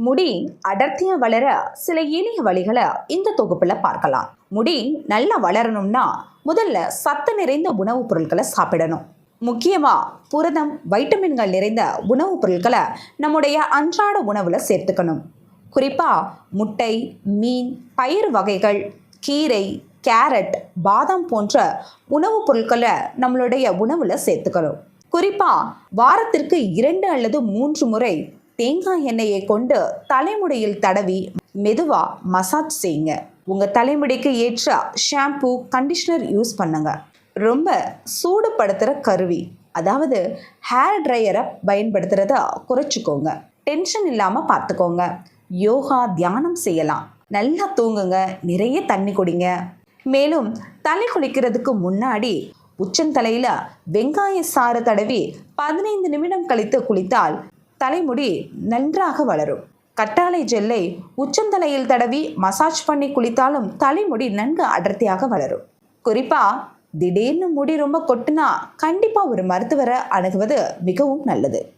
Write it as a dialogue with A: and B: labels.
A: முடி அடர்த்தியா வளர சில எளிய வழிகளை இந்த தொகுப்புல பார்க்கலாம். முடி நல்லா வளரணும்னா முதல்ல சத்து நிறைந்த உணவுப் பொருட்களை சாப்பிடணும். முக்கியமாக புரதம் வைட்டமின்கள் நிறைந்த உணவுப் பொருட்களை நம்முடைய அன்றாட உணவில் சேர்த்துக்கணும். குறிப்பாக முட்டை மீன் பயிர் வகைகள் கீரை கேரட் பாதாம் போன்ற உணவுப் பொருட்களை நம்மளுடைய உணவில் சேர்த்துக்கணும். குறிப்பாக வாரத்திற்கு இரண்டு அல்லது மூன்று முறை தேங்காய் எண்ணெயை கொண்டு தலைமுடியில் தடவி மெதுவா மசாஜ் செய்யுங்க. உங்க தலைமுடிக்கு ஏற்ற ஷாம்பு கண்டிஷனர் யூஸ் பண்ணுங்க. ரொம்ப சூடுபடுத்துகிற கருவி அதாவது ஹேர் ட்ரையரை பயன்படுத்துகிறத குறைச்சிக்கோங்க. டென்ஷன் இல்லாமல் பார்த்துக்கோங்க யோகா தியானம் செய்யலாம். நல்லா தூங்குங்க. நிறைய தண்ணி குடிங்க. மேலும் தலை குளிக்கிறதுக்கு முன்னாடி உச்சந்தலையில் வெங்காய சாறு தடவி பதினைந்து நிமிடம் கழித்து குளித்தால் தலைமுடி நன்றாக வளரும். கட்டாழை ஜெல்லை உச்சந்தலையில் தடவி மசாஜ் பண்ணி குளித்தாலும் தலைமுடி நன்கு அடர்த்தியாக வளரும். குறிப்பா திடீர்னு முடி ரொம்ப கொட்டுனா கண்டிப்பா ஒரு மருத்துவரை அணுகுவது மிகவும் நல்லது.